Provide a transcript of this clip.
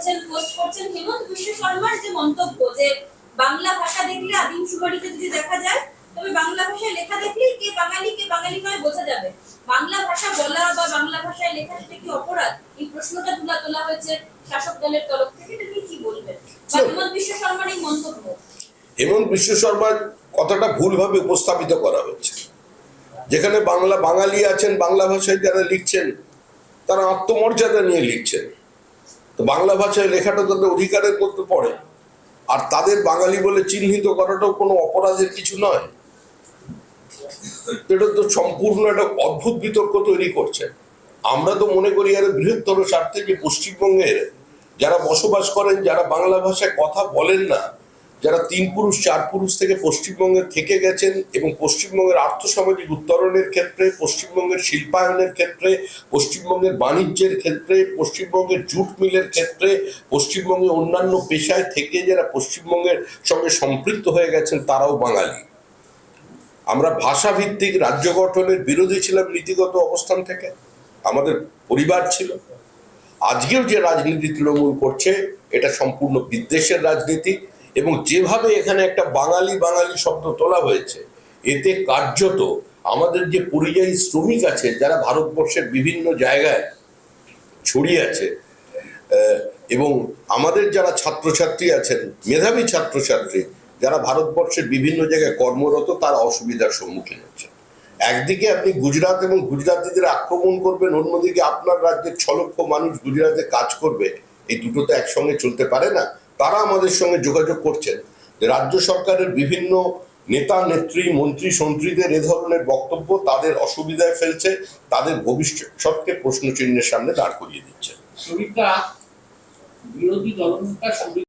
করছেন পোস্ট করছেন হেমন্ত বিশ্ব শর্মার যে মন্তব্য যে বাংলা ভাষা দেখলে আদিম সুবাড়িতে যদি দেখা যায় তবে বাংলা ভাষায় লেখা দেখলে কে বাঙালি কে বাঙালি নয় বোঝা যাবে। বাংলা ভাষা বলা বা বাংলা ভাষায় লেখা সেটা কি অপরাধ? এই প্রশ্নটা তুলা তোলা হয়েছে শাসক দলের তরফ থেকে তুমি কি বলবেন? বা হেমন্ত বিশ্ব শর্মার এই মন্তব্য? হেমন্ত বিশ্ব শর্মার কথাটা ভুলভাবে উপস্থাপিত করা হচ্ছে যেখানে বাংলা বাঙালি আছেন বাংলা ভাষায় যারা লিখছেন তারা আত্মমর্যাদা নিয়ে লিখছেন। তো বাংলা ভাষায় লেখাটা তাদের অধিকারের মধ্যে পড়ে। আর তাদের বাঙালি বলে চিহ্নিত করাটাও কোনো অপরাধের কিছু নয়। এটা তো সম্পূর্ণ একটা অদ্ভুত বিতর্ক তৈরি করছে। আমরা তো মনে করি আর বৃহত্তর স্বার্থে যে পশ্চিমবঙ্গের যারা বসবাস করেন, যারা বাংলা ভাষায় কথা বলেন না যারা তিন পুরুষ, চার পুরুষ থেকে পশ্চিমবঙ্গে থেকে গেছেন এবং পশ্চিমবঙ্গের আর্থসামাজিক উত্তরণের ক্ষেত্রে, পশ্চিমবঙ্গের শিল্পায়নের ক্ষেত্রে, পশ্চিমবঙ্গের বাণিজ্যের ক্ষেত্রে, পশ্চিমবঙ্গের জুট মিলের ক্ষেত্রে, পশ্চিমবঙ্গের অন্যান্য পেশায় থেকে যারা পশ্চিমবঙ্গের সঙ্গে সম্পৃক্ত হয়ে গেছেন, তারাও বাঙালি। আমরা ভাষাভিত্তিক রাজ্য গঠনের বিরোধী ছিলাম নীতিগত অবস্থান থেকে, আমাদের পরিবার ছিল। আজকেও যে রাজনীতি তৃণমূল করছে, এটা সম্পূর্ণ বিদ্বেষের রাজনীতি। এবং যেভাবে এখানে একটা বাঙালি বাঙালি শব্দ তোলা হয়েছে, এতে কার্যত আমাদের যে পরিযায়ী শ্রমিক আছে, যারা ভারতবর্ষের বিভিন্ন জায়গায় ছড়িয়ে আছে এবং আমাদের যারা ছাত্রছাত্রী আছেন, মেধাবী ছাত্রছাত্রী, যারা ভারতবর্ষের বিভিন্ন জায়গায় কর্মরত, তারা অসুবিধার সম্মুখীন হচ্ছে। একদিকে আপনি গুজরাট এবং গুজরাটিদের আক্রমণ করবেন, অন্যদিকে আপনার রাজ্যের ছ লক্ষ মানুষ গুজরাটে কাজ করবে, এই দুটো তো একসঙ্গে চলতে পারে না। তারা আমাদের সঙ্গে যোগাযোগ করছেন যে রাজ্য সরকারের বিভিন্ন নেতা, নেত্রী, মন্ত্রী, সন্ত্রীদের এ ধরনের বক্তব্য তাদের অসুবিধায় ফেলছে, তাদের ভবিষ্যৎকে প্রশ্নচিহ্নের সামনে দাঁড় করিয়ে দিচ্ছে। বিরোধী দলনেতা